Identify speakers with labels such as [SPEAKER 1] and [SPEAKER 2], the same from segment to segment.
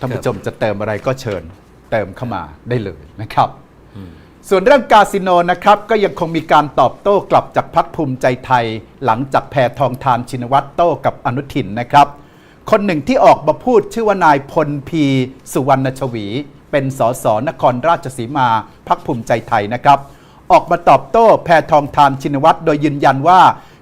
[SPEAKER 1] ท่านผู้ชมจะเติมอะไรก็เชิญเติมเข้ามาได้เลยนะครับ ส่วนเรื่องคาสิโนนะครับก็ยังคงมีการตอบโต้กลับจากพักภูมิใจไทย หลังจากแพทองทานชินวัตรโต้กับอนุทินนะครับ คนหนึ่งที่ออกมาพูดชื่อว่านายพลพีสุวรรณชวี เป็นสสนครราชสีมาพักภูมิใจไทยนะครับ ออกมาตอบโต้แพทองทานชินวัตรโดยยืนยันว่า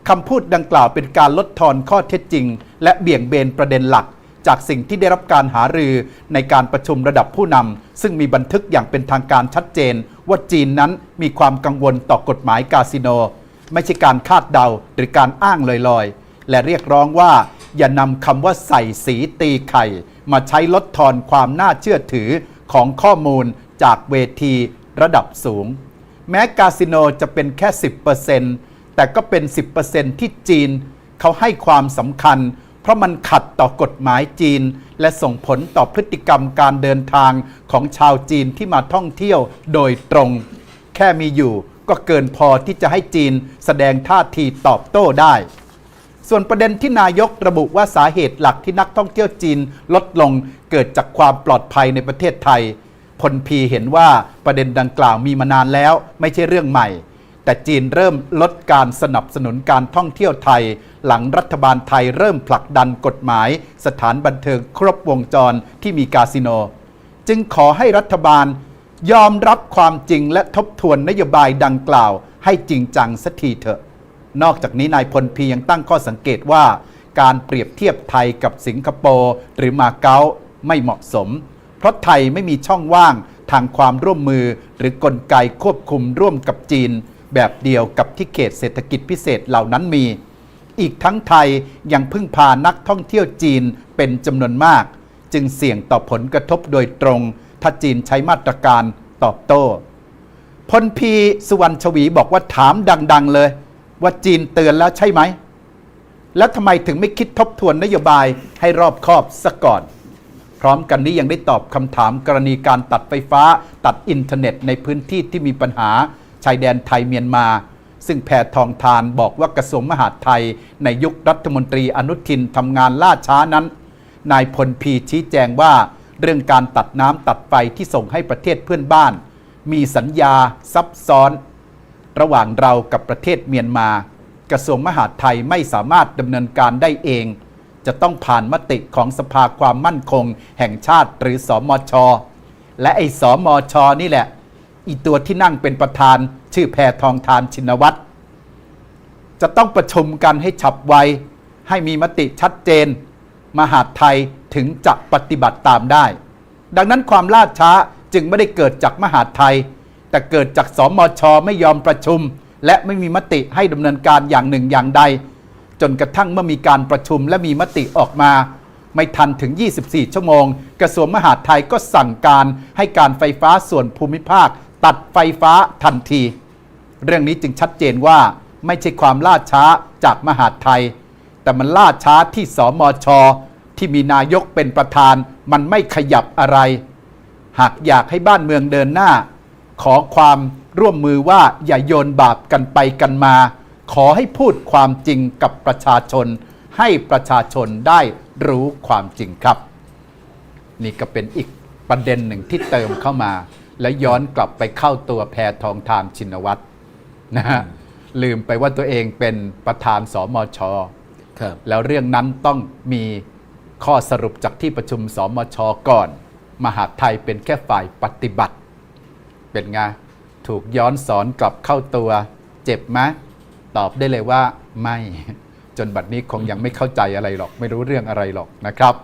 [SPEAKER 1] คำพูดดังกล่าวเป็นการลดทอนข้อเท็จจริง และเบี่ยงเบนประเด็นหลัก จากสิ่งที่ได้รับการหารือในการประชุมระดับผู้นำซึ่งมีบันทึกอย่างเป็นทางการชัดเจน ว่าจีนนั้นมีความกังวลต่อกฎหมายคาสิโน ไม่ใช่การคาดเดาหรือการอ้างลอยๆ และเรียกร้องว่า อย่านำคำว่าใส่สีตีไข่ มาใช้ลดทอนความน่าเชื่อถือของข้อมูลจากเวทีระดับสูง แม้คาสิโนจะเป็นแค่ 10%แต่ก็เป็น 10%ที่จีนเขาให้ความสำคัญ เพราะมันขัดต่อกฎหมายจีน และส่งผลต่อพฤติกรรมการเดินทางของชาวจีนที่มาท่องเที่ยวโดยตรง แค่มีอยู่ก็เกินพอที่จะให้จีนแสดงท่าทีตอบโต้ได้ ส่วนประเด็นที่นายกระบุว่าสาเหตุหลักที่นักท่องเที่ยวจีนลดลงเกิดจากความปลอดภัยในประเทศไทยพลพีเห็นว่าประเด็นดังกล่าวมีมานานแล้วไม่ใช่เรื่องใหม่ แต่จีนเริ่มลดการสนับสนุนการท่องเที่ยวไทย หลังรัฐบาลไทยเริ่มผลักดันกฎหมาย สถานบันเทิงครบวงจรที่มีคาสิโน จึงขอให้รัฐบาลยอมรับความจริงและทบทวนนโยบายดังกล่าว ให้จริงจังสักทีเถอะ นอกจากนี้นายพลพียังตั้งข้อสังเกตว่า การเปรียบเทียบไทยกับสิงคโปร์หรือมาเก๊าไม่เหมาะสม เพราะไทยไม่มีช่องว่างทางความร่วมมือหรือกลไกควบคุมร่วมกับจีน แบบเดียวกับที่เขตเศรษฐกิจพิเศษเหล่านั้นมี อีกทั้งไทยยังพึ่งพานักท่องเที่ยวจีนเป็นจำนวนมาก จึงเสี่ยงต่อผลกระทบโดยตรง ถ้าจีนใช้มาตรการตอบโต้พลพีสุวรรณชวีบอกว่าถามดัง ๆ เลย ว่าจีนเตือนแล้วใช่ไหม แล้วทำไมถึงไม่คิดทบทวนนโยบายให้รอบคอบซะก่อน พร้อมกันนี้ยังได้ตอบคำถามกรณีการตัดไฟฟ้า ตัดอินเทอร์เน็ตในพื้นที่ที่มีปัญหา ชายแดนไทยเมียนมา ซึ่งแพทองทานบอกว่ากระทรวงมหาดไทย ในยุครัฐมนตรีอนุทินทำงานล่าช้านั้น นายพลพีชี้แจงว่า เรื่องการตัดน้ำตัดไฟที่ส่งให้ประเทศเพื่อนบ้าน มีสัญญาซับซ้อน ระหว่างเรากับประเทศเมียนมา กระทรวงมหาดไทยไม่สามารถดำเนินการได้เอง จะต้องผ่านมติของสภาความมั่นคง แห่งชาติหรือสอมชอและไอ้สอมชอนี่แหละ อีตัวที่นั่งเป็นประธาน ชื่อแพทองทานชินวัตรจะต้องประชุมกันให้ฉับไว ให้มีมติชัดเจน มหาดไทยถึงจะปฏิบัติตามได้ ดังนั้นความล่าช้าจึงไม่ได้เกิดจากมหาดไทย แต่เกิดจากสมชไม่ยอมประชุม และไม่มีมติให้ดำเนินการอย่างหนึ่งอย่างใด จนกระทั่งเมื่อมีการประชุมและมีมติออกมา ไม่ทันถึง 24 ชั่วโมง กระทรวงมหาดไทยก็สั่งการให้การไฟฟ้าส่วนภูมิภาค ตัดไฟฟ้าทันที เรื่องนี้จึงชัดเจนว่าไม่ใช่ความล่าช้าจากมหาดไทย แต่มันล่าช้าที่สมช ที่มีนายกเป็นประธาน มันไม่ขยับอะไร หากอยากให้บ้านเมืองเดินหน้า ขอความร่วมมือว่าอย่าโยนบาปกันไปกันมา ขอให้พูดความจริงกับประชาชน ให้ประชาชนได้รู้ความจริงครับ นี่ก็เป็นอีกประเด็นหนึ่งที่เติมเข้ามา และย้อนกลับไปเข้าตัวแพทองทานชินวัตรนะฮะลืมไปว่าตัวเองเป็นประธานสมช
[SPEAKER 2] ครับ
[SPEAKER 1] แล้วเรื่องนั้นต้องมีข้อสรุปจากที่ประชุมสมชก่อน มหาดไทยเป็นแค่ฝ่ายปฏิบัติ เป็นไงถูกย้อนสอนกลับเข้าตัว เจ็บไหมตอบได้เลยว่าไม่ จนบัดนี้คงยังไม่เข้าใจอะไรหรอก ไม่รู้เรื่องอะไรหรอกนะครับ